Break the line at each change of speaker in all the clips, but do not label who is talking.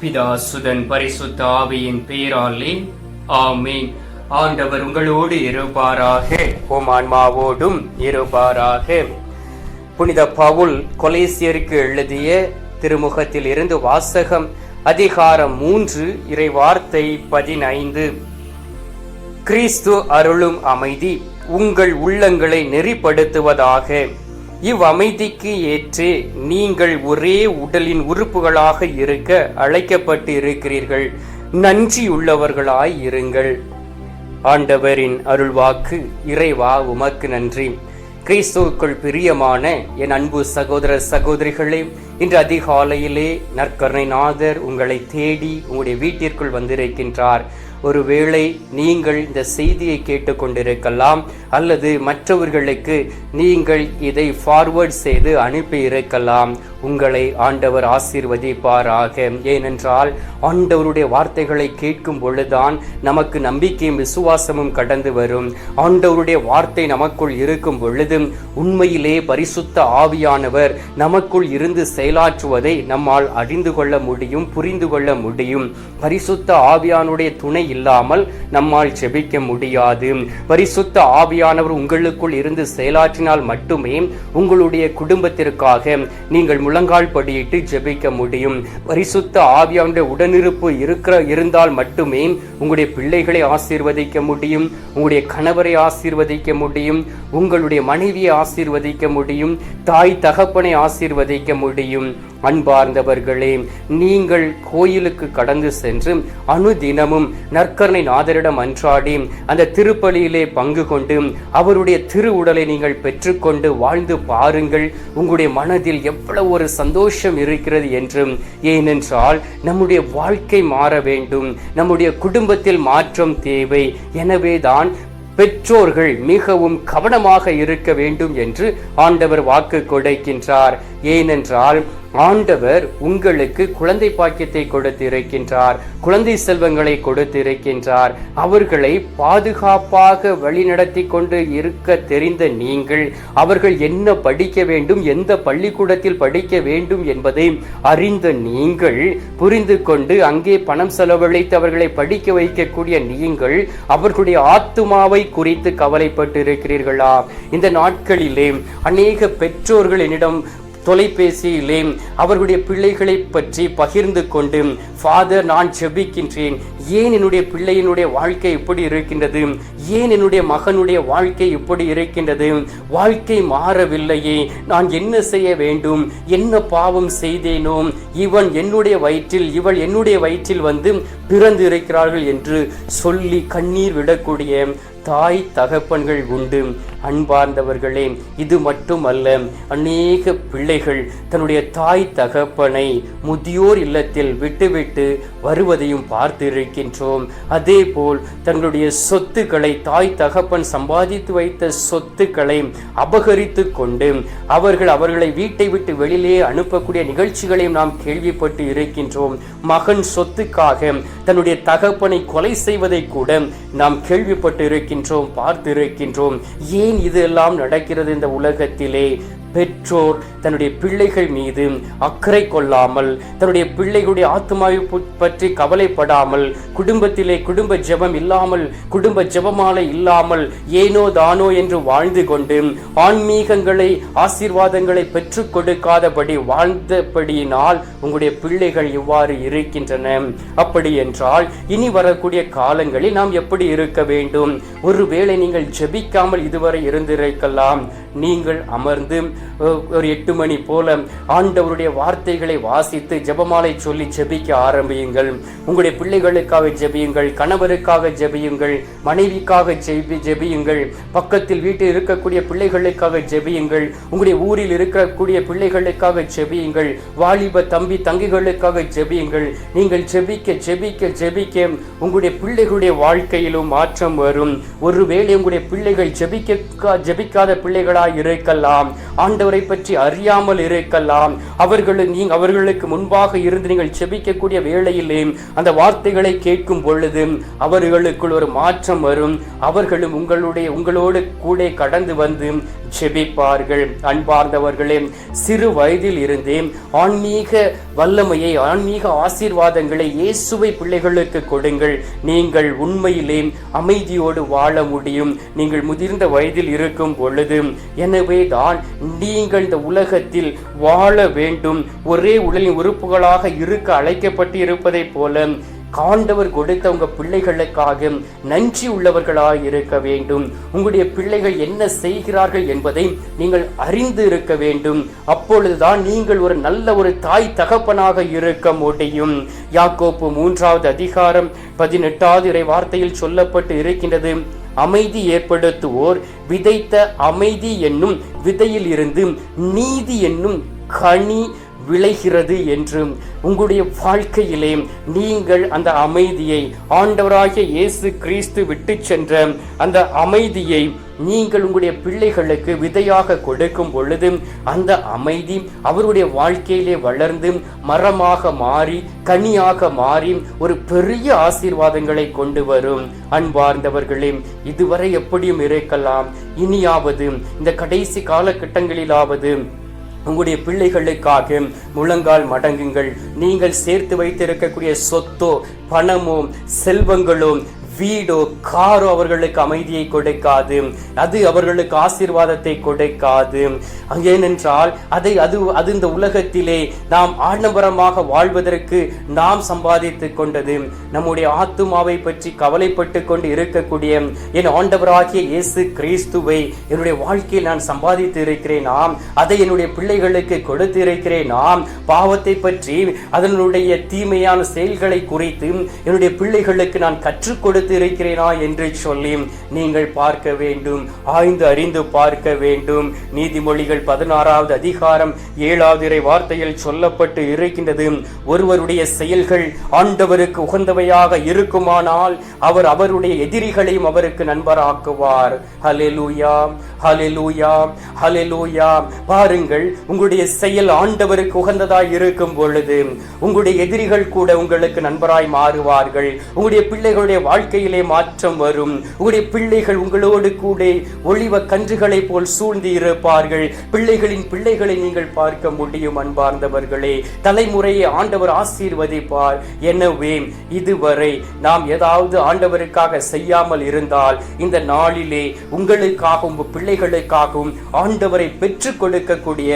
பிதா சுதன் பரிசுத்த ஆவியின் பேராலே ஆமீன். ஆண்டவர் உங்களோடு இருப்பாராக. உம் ஆன்மாவோடும் இருப்பாராக. புனித பவுல் கொலேசியருக்கு எழுதிய திருமுகத்தில் இருந்து வாசகம் அதிகாரம் மூன்று இறை வார்த்தை பதினைந்து. கிறிஸ்து அருளும் அமைதி உங்கள் உள்ளங்களை நெறிப்படுத்துவதாக. இவ்வமைதிக்கு ஏற்று நீங்கள் ஒரே உடலின் உறுப்புகளாக இருக்க அழைக்கப்பட்டு இருக்கிறீர்கள் நன்றியுள்ளவர்களாய் இருங்கள். ஆண்டவரின் அருள்வாக்கு இறைவா உமக்கு நன்றி. கிறிஸ்துவுக்குள் பிரியமான என் அன்பு சகோதர சகோதரிகளே இன்று அதிகாலையிலே நற்கருணைநாதர் உங்களை தேடி உங்களுடைய வீட்டிற்குள் வந்திருக்கின்றார். ஒருவேளை நீங்கள் இந்த செய்தியை கேட்டுக்கொண்டிருக்கலாம் அல்லது மற்றவர்களுக்கு நீங்கள் இதை ஃபார்வர்ட் செய்து அனுப்பி இருக்கலாம் உங்களை ஆண்டவர் ஆசீர்வதிப்பாராக. ஏனென்றால் ஆண்டவருடைய வார்த்தைகளை கேட்கும் பொழுதுதான் நமக்கு நம்பிக்கையும் விசுவாசமும் கடந்து வரும். ஆண்டவருடைய வார்த்தை நமக்குள் இருக்கும் பொழுது உண்மையிலே பரிசுத்த ஆவியானவர் நமக்குள் இருந்து செயலாற்றுவதை நம்மால் அறிந்து கொள்ள முடியும் புரிந்து கொள்ள முடியும். பரிசுத்த ஆவியானுடைய துணை இல்லாமல் நம்மால் ஜெபிக்க முடியாது. பரிசுத்த ஆவியானவர் உங்களுக்குள் இருந்து செயலாற்றினால் மட்டுமே உங்களுடைய குடும்பத்திற்காக நீங்கள் முழங்கால் படியிட்டு ஜெபிக்க முடியும். பரிசுத்த ஆவியாண்ட உடனிருப்பு இருக்கிற இருந்தால் மட்டுமே உங்களுடைய பிள்ளைகளை ஆசீர்வதிக்க முடியும். உங்களுடைய கணவரை ஆசீர்வதிக்க முடியும். உங்களுடைய மனைவியை ஆசீர்வதிக்க முடியும். தாய் தகப்பனை ஆசீர்வதிக்க முடியும். அன்பார்ந்தவர்களே நீங்கள் கோயிலுக்கு கடந்து சென்று அனுதினமும் நற்கரணை நாதரிடம் அன்றாடி அந்த திருப்பலியிலே பங்கு கொண்டு அவருடைய திரு உடலை நீங்கள் பெற்றுக்கொண்டு வாழ்ந்து பாருங்கள். உங்களுடைய மனதில் எவ்வளவு ஒரு சந்தோஷம் இருக்கிறது என்று. ஏனென்றால் நம்முடைய வாழ்க்கை மாற வேண்டும். நம்முடைய குடும்பத்தில் மாற்றம் தேவை. எனவேதான் பெற்றோர்கள் மிகவும் கவனமாக இருக்க வேண்டும் என்று ஆண்டவர் வாக்கு கொடுக்கின்றார். ஏனென்றால் ஆண்டவர் உங்களுக்கு குழந்தை பாக்கியத்தை கொடுத்து இருக்கின்றார் குழந்தை செல்வங்களை கொடுத்து இருக்கின்றார் அவர்களை பாதுகாப்பாக வழிநடத்தி கொண்டு இருக்க தெரிந்த நீங்கள் அவர்கள் என்ன படிக்க வேண்டும் எந்த பள்ளிக்கூடத்தில் படிக்க வேண்டும் என்பதை அறிந்த நீங்கள் புரிந்து கொண்டு அங்கே பணம் செலவழித்து அவர்களை படிக்க வைக்கக்கூடிய நீங்கள் அவர்களுடைய ஆத்துமாவை குறித்து கவலைப்பட்டு இருக்கிறீர்களா இந்த நாட்களிலே அநேக பெற்றோர்கள் என்னிடம் தொலைபேசியிலே அவர்களுடைய பிள்ளைகளை பற்றி பகிர்ந்து கொண்டு ஃபாதர் நான் ஜெபிக்கின்றேன் ஏன் என்னுடைய பிள்ளையினுடைய வாழ்க்கை இப்படி இருக்கின்றது? ஏன் என்னுடைய மகனுடைய வாழ்க்கை இப்படி இருக்கின்றது? வாழ்க்கை மாறவில்லையே. நான் என்ன செய்ய வேண்டும்? என்ன பாவம் செய்தேனோ? இவன் என்னுடைய வயிற்றில் இவள் என்னுடைய வயிற்றில் வந்து பிறந்து இருக்கிறார்கள் என்று சொல்லி கண்ணீர் விடக்கூடிய தாய் தகப்பன்கள் உண்டு. அன்பார்ந்தவர்களே இது மட்டுமல்ல அநேக பிள்ளைகள் தன்னுடைய தாய் தகப்பனை முதியோர் இல்லத்தில் விட்டுவிட்டு வருவதையும் பார்த்திருக்கின்றோம். அதே போல் தங்களுடைய சொத்துக்களை தாய் தகப்பன் சம்பாதித்து வைத்த சொத்துக்களை அபகரித்து கொண்டு அவர்கள் அவர்களை வீட்டை விட்டு வெளியிலே அனுப்பக்கூடிய நிகழ்ச்சிகளையும் நாம் கேள்விப்பட்டு இருக்கின்றோம். மகன் சொத்துக்காக தன்னுடைய தகப்பனை கொலை செய்வதை கூட நாம் கேள்விப்பட்டு இருக்கின்றோம். இருக்கின்றோம் பார்த்திருக்கின்றோம். ஏன் இதெல்லாம் நடக்கிறது இந்த உலகத்திலே? பெற்றோர் தன்னுடைய பிள்ளைகள் மீது அக்கறை கொள்ளாமல் தன்னுடைய பிள்ளைகளுடைய ஆத்மாவை பற்றி கவலைப்படாமல் குடும்பத்திலே குடும்ப ஜெபம் இல்லாமல் குடும்ப ஜெபமாலை இல்லாமல் ஏனோ தானோ என்று வாழ்ந்து கொண்டு ஆன்மீகங்களை ஆசீர்வாதங்களை பெற்றுக் கொடுக்காதபடி வாழ்ந்தபடியினால் உங்களுடைய பிள்ளைகள் இவ்வாறு இருக்கின்றன. அப்படி என்றால் இனி வரக்கூடிய காலங்களில் நாம் எப்படி இருக்க வேண்டும்? ஒருவேளை நீங்கள் ஜெபிக்காமல் இதுவரை இருந்திருக்கலாம். நீங்கள் அமர்ந்து ஒரு எட்டு மணி போல ஆண்டவருடைய வார்த்தைகளை வாசித்து ஜெபமாலை சொல்லி ஜெபிக்க ஆரம்பியுங்கள். உங்களுடைய பிள்ளைகளுக்காக ஜெபியுங்கள் கணவருக்காக ஜெபியுங்கள் மனைவிக்காக ஜெபி ஜெபியுங்கள் பக்கத்தில் வீட்டில் இருக்கக்கூடிய பிள்ளைகளுக்காக ஜெபியுங்கள் உங்களுடைய ஊரில் இருக்கக்கூடிய பிள்ளைகளுக்காக ஜெபியுங்கள் வாலிப தம்பி தங்கிகளுக்காக ஜெபியுங்கள். நீங்கள் ஜெபிக்க ஜெபிக்க ஜெபிக்க உங்களுடைய பிள்ளைகளுடைய வாழ்க்கையிலும் மாற்றம் வரும். ஒருவேளை உங்களுடைய பிள்ளைகள் ஜெபிக்க ஜெபிக்காத பிள்ளைகளாக இருக்கலாம். ஆண்டவரை பற்றி அறியாமல் இருக்கலாம். அவர்கள் நீங்க அவர்களுக்கு முன்பாக இருந்து நீங்கள் செபிக்கக்கூடிய வேளையிலே அந்த வார்த்தைகளை கேட்கும் பொழுது அவர்களுக்குள் ஒரு மாற்றம் வரும். அவர்களும் உங்களுடைய உங்களோடு கூட கடந்து வந்து ஜெபிப்பார்கள் அன்பார்ந்தவர்களே சிறு வயதில் இருந்தே ஆன்மீக வல்லமையை ஆன்மீக ஆசீர்வாதங்களை இயேசுவை பிள்ளைகளுக்கு கொடுங்கள். நீங்கள் உண்மையிலே அமைதியோடு வாழ முடியும். நீங்கள் முதிர்ந்த வயதில் இருக்கும் பொழுது எனவே தான் நீங்கள் இந்த உலகத்தில் வாழ வேண்டும். ஒரே உடலின் உறுப்புகளாக இருக்க அழைக்கப்பட்டு இருப்பதைப் போல காண்டவர் கொடுத்த உங்க பிள்ளைகளுக்காக நன்றி உள்ளவர்களாக இருக்க வேண்டும். உங்களுடைய பிள்ளைகள் என்ன செய்கிறார்கள் என்பதை நீங்கள் அறிந்து இருக்க வேண்டும். அப்பொழுதுதான் நீங்கள் ஒரு நல்ல ஒரு தாய் தகப்பனாக இருக்க முடியும். யாக்கோப்பு மூன்றாவது அதிகாரம் பதினெட்டாவது இறை வார்த்தையில் சொல்லப்பட்டு இருக்கின்றது. அமைதி ஏற்படுத்துவோர். விதைத்த அமைதி என்னும் விதையில் இருந்து நீதி என்னும் கனி விளைகிறது என்றும் உங்களுடைய வாழ்க்கையிலே நீங்கள் அந்த அமைதியை ஆண்டவராகிய இயேசு கிறிஸ்து விட்டு சென்ற அந்த அமைதியை நீங்கள் உங்களுடைய பிள்ளைகளுக்கு விதையாக கொடுக்கும் பொழுது அந்த அமைதி அவருடைய வாழ்க்கையிலே வளர்ந்து மரமாக மாறி கனியாக மாறி ஒரு பெரிய ஆசீர்வாதங்களை கொண்டு வரும். அன்பார்ந்தவர்களே இதுவரை எப்படியும் இருக்கலாம். இனியாவது இந்த கடைசி காலகட்டங்களிலாவது உங்களுடைய பிள்ளைகளுக்காக முழங்கால் மடங்குங்கள். நீங்கள் சேர்த்து வைத்திருக்கக்கூடிய சொத்தோ பணமோ செல்வங்களோ வீடோ காரோ அவர்களுக்கு அமைதியை கொடுக்காது. அது அவர்களுக்கு ஆசீர்வாதத்தை கொடுக்காது. ஏனென்றால் அதை அது அது இந்த உலகத்திலே நாம் ஆடம்பரமாக வாழ்வதற்கு நாம் சம்பாதித்து கொண்டது. நம்முடைய ஆத்துமாவை பற்றி கவலைப்பட்டு கொண்டு இருக்கக்கூடிய என் ஆண்டவராகிய இயேசு கிறிஸ்துவை என்னுடைய வாழ்க்கையில் நான் சம்பாதித்து இருக்கிறேன். நாம் அதை என்னுடைய பிள்ளைகளுக்கு கொடுத்து இருக்கிறேன். நாம் பாவத்தை பற்றி அதனுடைய தீமையான செயல்களை குறித்து என்னுடைய பிள்ளைகளுக்கு நான் கற்றுக் கொடுத்து இருக்கிறேனா என்று சொல்லி நீங்கள் பார்க்க வேண்டும். ஆய்ந்து அறிந்து பார்க்க வேண்டும். நீதிமொழிகள் பதினாறாவது அதிகாரம் ஏழாவது இறை வார்த்தையில் சொல்லப்பட்டு இருக்கின்றது. ஒருவருடைய செயல்கள் ஆண்டவருக்கு உகந்தவையாக இருக்குமானால் அவர் அவருடைய எதிரிகளையும் அவருக்கு நண்பராக்குவார். ஹலெலூயா ஹலெலூயா ஹலெலூயா பாருங்கள் உங்களுடைய செயல் ஆண்டவருக்கு உகந்ததாய் இருக்கும் பொழுது உங்களுடைய எதிரிகள் கூட உங்களுக்கு நண்பராய் மாறுவார்கள். உங்களுடைய பிள்ளைகளுடைய வாழ்க்கை வாழ்க்கையிலே மாற்றம் வரும். உங்களுடைய பிள்ளைகள் உங்களோடு கூட ஒளிவ கன்றுகளைப் போல் சூழ்ந்து இருப்பார்கள். பிள்ளைகளின் பிள்ளைகளை நீங்கள் பார்க்க முடியும் அன்பார்ந்தவர்களே. தலைமுறையை ஆண்டவர் ஆசீர்வதிப்பார். எனவே இதுவரை நாம் ஏதாவது ஆண்டவருக்காக செய்யாமல் இருந்தால் இந்த நாளிலே உங்களுக்காகவும் உங்கள் பிள்ளைகளுக்காகவும் ஆண்டவரை பெற்றுக் கொடுக்கக்கூடிய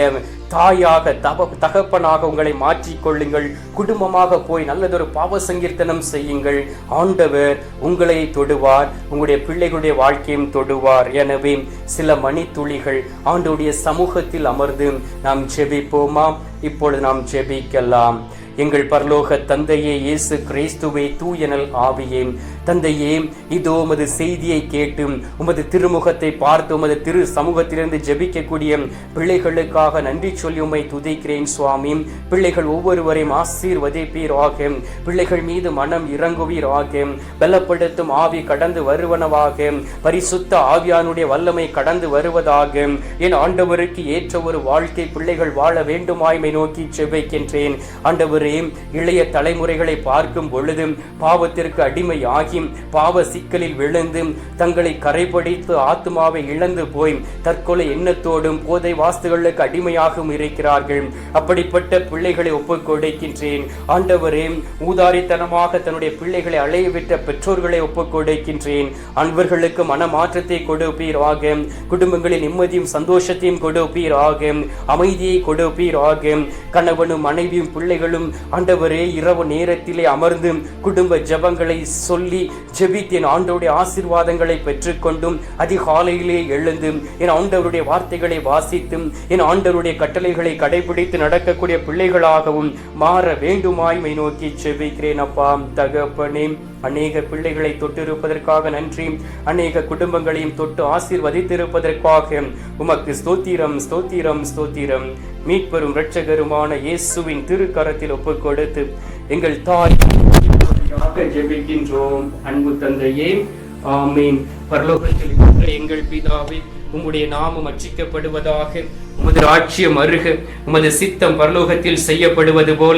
தாயாக தப தகப்பனாக உங்களை மாற்றிக்கொள்ளுங்கள் குடும்பமாக போய் நல்லதொரு பாவ சங்கீர்த்தனம் செய்யுங்கள். ஆண்டவர் உங்களை தொடுவார் உங்களுடைய பிள்ளைகளுடைய வாழ்க்கையும் தொடுவார். எனவே சில மணித்துளிகள் ஆண்டோடைய சமூகத்தில் அமர்ந்து நாம் ஜெபிப்போமா? இப்பொழுது நாம் ஜெபிக்கலாம். எங்கள் பரலோக தந்தையே இயேசு கிறிஸ்துவே தூயனல் ஆவியே தந்தையே இதோ உமது செய்தியை கேட்டு உமது திருமுகத்தை பார்த்து உமது திரு சமூகத்திலிருந்து ஜெபிக்கக்கூடிய பிள்ளைகளுக்காக நன்றி சொல்லி உமை துதிக்கிறேன் சுவாமி. பிள்ளைகள் ஒவ்வொருவரையும் ஆசீர்வதிப்பீராக. பிள்ளைகள் மீது மனம் இறங்குவீராக. பலப்படுத்தும் ஆவி கடந்து வருவனவாக. பரிசுத்த ஆவியானுடைய வல்லமை கடந்து வருவதாக. என் ஆண்டவருக்கு ஏற்ற ஒரு வாழ்க்கை பிள்ளைகள் வாழ வேண்டுமாய்மை நோக்கி செவ்வைக்கின்றேன் ஆண்டவர் இளைய தலைமுறைகளை பார்க்கும் பொழுதும் பாவத்திற்கு அடிமையாகி பாவ சிக்கலில் விழுந்து தங்களை கரைபடித்து ஆத்மாவை இழந்து போய் தற்கொலை எண்ணத்தோடும் போதை வாஸ்துகளுக்கு அடிமையாகவும் இருக்கிறார்கள். அப்படிப்பட்ட பிள்ளைகளை ஒப்புக் கொடுக்கின்றேன். ஆண்டவரே ஊதாரித்தனமாக தன்னுடைய பிள்ளைகளை அலையவிட்ட பெற்றோர்களை ஒப்புக் கொடுக்கின்றேன். அன்பர்களுக்கு மனமாற்றத்தை கொடுப்பீராக குடும்பங்களில் நிம்மதியும் சந்தோஷத்தையும் கொடுப்பீராக அமைதியை கொடுப்பீராக கணவனும் மனைவியும் பிள்ளைகளும் ஆண்டவரே இரவு நேரத்திலே அமர்ந்து குடும்ப ஜபங்களை சொல்லி ஜெபித்தேன். ஆண்டவருடைய ஆசீர்வாதங்களை பெற்றுக்கொண்டும் அதிகாலையிலே எழுந்து என் ஆண்டவருடைய வார்த்தைகளை வாசித்தும் என் ஆண்டவருடைய கட்டளைகளை கடைபிடித்து நடக்கக்கூடிய பிள்ளைகளாகவும் மாற வேண்டுமாய்மை நோக்கி செபிக்கிறேன் அப்பா. தகப்பனே அநேக பிள்ளைகளை தொட்டிருப்பதற்காக நன்றி. அநேக குடும்பங்களையும் தொட்டு ஆசீர்வதித்திருப்பதற்காக உமக்கு ஸ்தோத்திரம் ஸ்தோத்திரம் ஸ்தோத்திரம். மீட்பெரும் இரட்சகருமான இயேசுவின் திருக்கரத்தில் ஒப்புக் கொடுத்து எங்கள் தாய் ஜெபிக்கின்றோம். அன்பு தந்தையே ஆமீன். பரலோகத்தில் எங்கள் பிதாவே உம்முடைய நாமம் அச்சிக்கப்படுவதாக உமது ராட்சியம் அருக உமது சித்தம் பரலோகத்தில் செய்யப்படுவது போல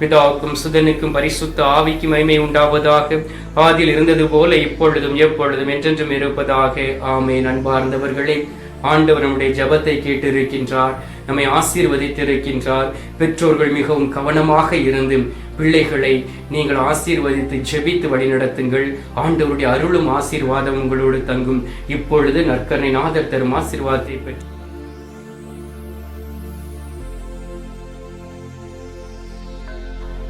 பிதாவுக்கும் சுதனுக்கும் பரிசுத்த ஆவிக்கு மகிமை உண்டாவதாக. ஆதில் இருந்தது போல இப்பொழுதும் எப்பொழுதும் என்றென்றும் இருப்பதாக. ஆமே நண்பார்ந்தவர்களே ஆண்டவர் நம்முடைய ஜபத்தை கேட்டிருக்கின்றார் நம்மை ஆசீர்வதித்திருக்கின்றார். பெற்றோர்கள் மிகவும் கவனமாக இருந்து பிள்ளைகளை நீங்கள் ஆசீர்வதித்து ஜெபித்து வழிநடத்துங்கள். ஆண்டவருடைய அருளும் ஆசீர்வாதம் உங்களோடு தங்கும். இப்பொழுது நற்கரணை நாதர் தரும் ஆசீர்வாதத்தை பெற்று